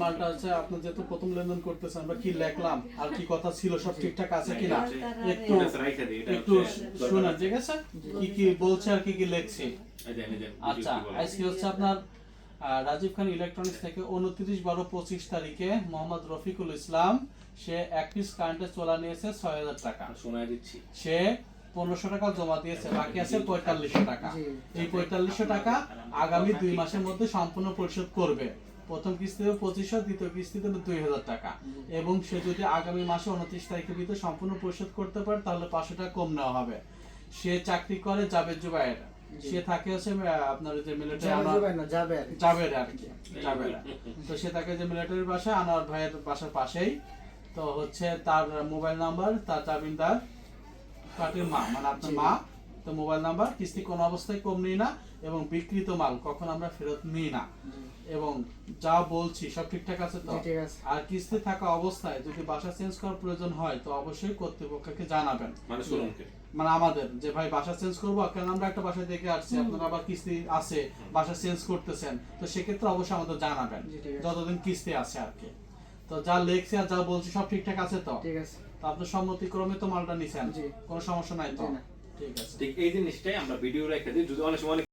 মালটা হচ্ছে আপনি যেহেতু প্রথম লেনদেন করতেছেন আমরা কি লেখলাম? আর কি কথা ছিল সব ঠিকঠাক আছে কিনা? একটু এটা রাইখা দিই, এটা একটু শুনেন আছে। ঠিক আছে? কি কি বলছে আর কি কি লেখছে? আচ্ছা আজকে হচ্ছে আপনার রাজীব খান ইলেকট্রনিক্স থেকে উনত্রিশ বারো পঁচিশ তারিখে মোহাম্মদ রফিকুল ইসলাম সে এক পিস কারেন্টের চোলা নিয়েছে ছয় হাজার টাকা। শোনায় দিচ্ছি। সে পনেরোশো টাকা জমা দিয়েছে বাকি আছে পঁয়তাল্লিশশো টাকা। এই পঁয়তাল্লিশশো টাকা আগামী দুই মাসের মধ্যে সম্পূর্ণ পরিশোধ করবে। প্রথম কিস্তিতে পঁচিশশো দ্বিতীয় কিস্তিতে দুই হাজার টাকা। এবং সে যদি আগামী মাসে উনত্রিশ তারিখের ভিতরে সম্পূর্ণ পরিশোধ করতে পারে তাহলে পাঁচশো টাকা কম নেওয়া হবে। সে চাকরি করে জাবেদ জুবাইর সে থাকে হচ্ছে আপনার যে মিলিটারি যাবে আর কি। আর তো সে থাকে যে মিলিটারির বাসায় আনোয়ার ভাইয়ের বাসার পাশেই। তো হচ্ছে তার মোবাইল নাম্বার তার জামিনদার পার্টির মা মানে আপনার মা তো মোবাইল নাম্বার কিস্তি কোনো অবস্থায় কম নিই না এবং বিক্রিত মাল কখন আমরা ফেরত নিই না। এবং যা বলছি সব ঠিকঠাক আছে তো? জি, ঠিক আছে। আর কিস্তি থাকা অবস্থায় যদি বাসা চেঞ্জ করার প্রয়োজন হয় তো অবশ্যই কর্তৃপক্ষকে জানাবেন। মানে মানে আমাদের যে ভাই বাসা চেঞ্জ করব কারণ আমরা একটা বাসা দেখে আসছি আপনারা আবার কিস্তি আছে বাসা চেঞ্জ করতেছেন তো সেক্ষেত্রে অবশ্যই আমাদের জানাবেন। যতদিন কিস্তি আছে আর কি। তো যা লেখছে আর যা বলছি সব ঠিকঠাক আছে তো? ঠিক আছে। তো আপনার সম্মতিক্রমে তো মালটা নিছেন। কোনো সমস্যা নাই তো? না। ঠিক আছে। ঠিক এই জিনিসটাই আমরা ভিডিও রেখে দিই। যদি অনেক সময়